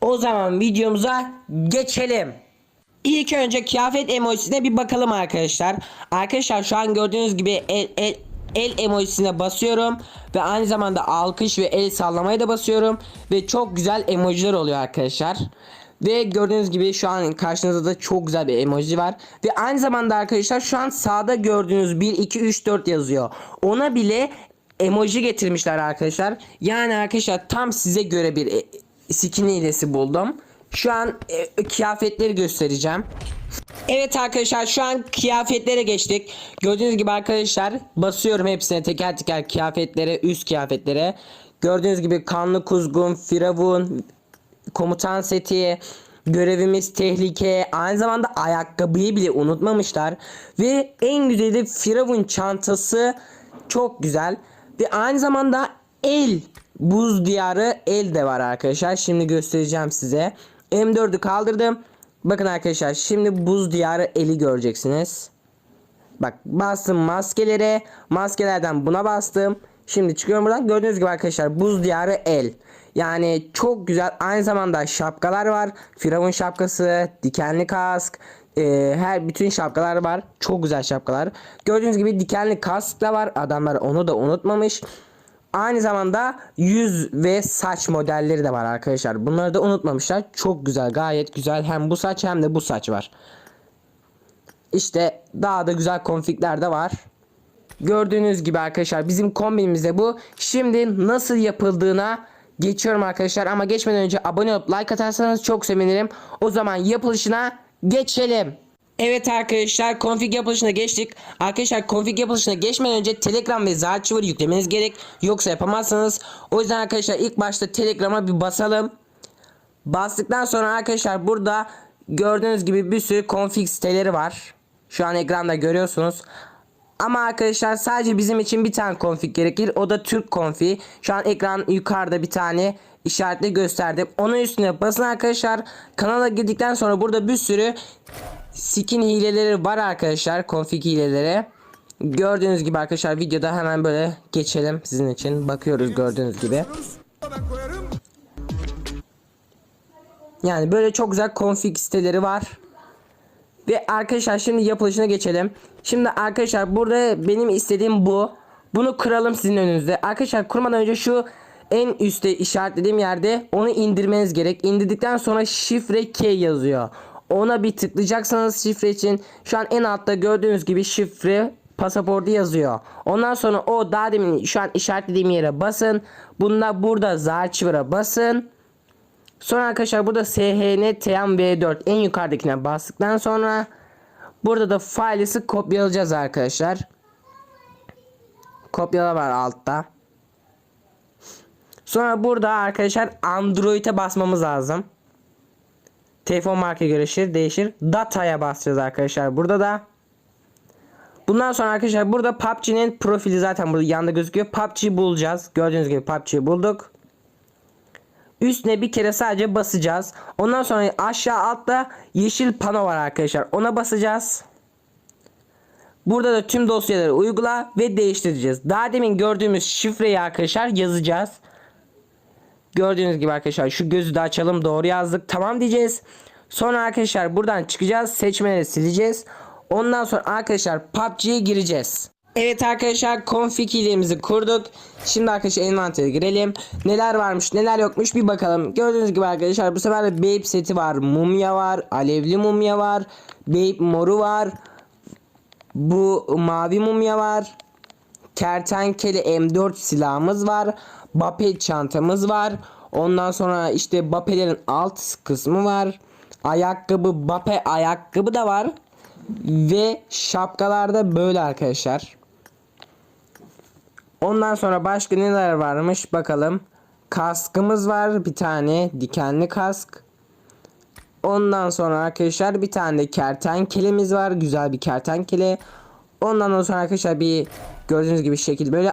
O zaman videomuza geçelim. İlk önce kıyafet emojisine bir bakalım arkadaşlar. Arkadaşlar şu an gördüğünüz gibi el, el, el emojisine basıyorum. Ve aynı zamanda alkış ve el sallamaya da basıyorum. Ve çok güzel emojiler oluyor arkadaşlar. Ve gördüğünüz gibi şu an karşınızda da çok güzel bir emoji var. Ve aynı zamanda arkadaşlar şu an sağda gördüğünüz 1, 2, 3, 4 yazıyor. Ona bile emoji getirmişler arkadaşlar. Yani arkadaşlar tam size göre bir e, skin hilesi buldum. Şu an e, kıyafetleri göstereceğim. Evet arkadaşlar şu an kıyafetlere geçtik. Gördüğünüz gibi arkadaşlar basıyorum hepsine teker teker kıyafetlere, üst kıyafetlere. Gördüğünüz gibi kanlı kuzgun, firavun, komutan seti, görevimiz tehlike, aynı zamanda ayakkabıyı bile unutmamışlar. Ve en güzeli firavun çantası çok güzel. Ve aynı zamanda el buz diyarı el de var arkadaşlar. Şimdi göstereceğim size. M4'ü kaldırdım. Bakın arkadaşlar şimdi buz diyarı eli göreceksiniz. Bak bastım maskelere. Maskelerden buna bastım. Şimdi çıkıyorum buradan. Gördüğünüz gibi arkadaşlar buz diyarı el. Yani çok güzel. Aynı zamanda şapkalar var. Firavun şapkası, dikenli kask, e, her bütün şapkalar var. Çok güzel şapkalar. Gördüğünüz gibi dikenli kask da var. Adamlar onu da unutmamış. Aynı zamanda yüz ve saç modelleri de var arkadaşlar. Bunları da unutmamışlar. Çok güzel, gayet güzel. Hem bu saç hem de bu saç var. İşte daha da güzel konfigler de var. Gördüğünüz gibi arkadaşlar bizim kombinimizde bu. Şimdi nasıl yapıldığına geçiyorum arkadaşlar. Ama geçmeden önce abone olup like atarsanız çok sevinirim. O zaman yapılışına geçelim. Evet arkadaşlar config yapılışına geçtik. Arkadaşlar config yapılışına geçmeden önce Telegram ve Zarchiver'ı yüklemeniz gerek. Yoksa yapamazsınız. O yüzden arkadaşlar ilk başta Telegram'a bir basalım. Bastıktan sonra arkadaşlar burada gördüğünüz gibi bir sürü config siteleri var. Şu an ekranda görüyorsunuz. Ama arkadaşlar sadece bizim için bir tane config gerekir. O da Türk config. Şu an ekran yukarıda bir tane işaretle gösterdim. Onun üstüne basın arkadaşlar. Kanala girdikten sonra burada bir sürü skin hileleri var arkadaşlar. Config hileleri. Gördüğünüz gibi arkadaşlar videoda hemen böyle geçelim sizin için. Bakıyoruz gördüğünüz gibi. Yani böyle çok güzel config siteleri var. Ve arkadaşlar şimdi yapılışına geçelim. Şimdi arkadaşlar burada benim istediğim bu. Bunu kıralım sizin önünüzde. Arkadaşlar kurmadan önce şu en üstte işaretlediğim yerde onu indirmeniz gerek. İndirdikten sonra şifre K yazıyor. Ona bir tıklayacaksınız şifre için. Şu an en altta gördüğünüz gibi şifre pasaportu yazıyor. Ondan sonra o daha demin şu an işaretlediğim yere basın. Bunda burada Zarchiver'a basın. Sonra arkadaşlar burada SHN TM V4 en yukarıdakine bastıktan sonra burada da failesi kopyalayacağız arkadaşlar. Kopyala var altta. Sonra burada arkadaşlar Android'e basmamız lazım. Telefon marka göre değişir. Data'ya basacağız arkadaşlar. Burada da Bundan sonra arkadaşlar burada PUBG'nin profili zaten burada yanında gözüküyor. PUBG bulacağız. Gördüğünüz gibi PUBG'yi bulduk. Üstüne bir kere sadece basacağız. Ondan sonra aşağı altta yeşil pano var arkadaşlar. Ona basacağız. Burada da tüm dosyaları uygula ve değiştireceğiz. Daha demin gördüğümüz şifreyi arkadaşlar yazacağız. Gördüğünüz gibi arkadaşlar şu gözü de açalım. Doğru yazdık. Tamam diyeceğiz. Sonra arkadaşlar buradan çıkacağız. Seçmeleri sileceğiz. Ondan sonra arkadaşlar PUBG'ye gireceğiz. Evet arkadaşlar config hilemizi kurduk. Şimdi arkadaşlar envantere girelim. Neler varmış neler yokmuş bir bakalım. Gördüğünüz gibi arkadaşlar bu sefer de Babe seti var. Mumya var. Alevli mumya var. Babe moru var. Bu mavi mumya var. Kertenkele M4 silahımız var. Bape çantamız var. Ondan sonra işte Bape'lerin alt kısmı var. Ayakkabı Bape ayakkabı da var. Ve şapkalarda böyle arkadaşlar. Ondan sonra başka neler varmış bakalım. Kaskımız var bir tane dikenli kask. Ondan sonra arkadaşlar bir tane de kertenkelemiz var. Güzel bir kertenkele. Ondan sonra arkadaşlar bir gördüğünüz gibi şekil böyle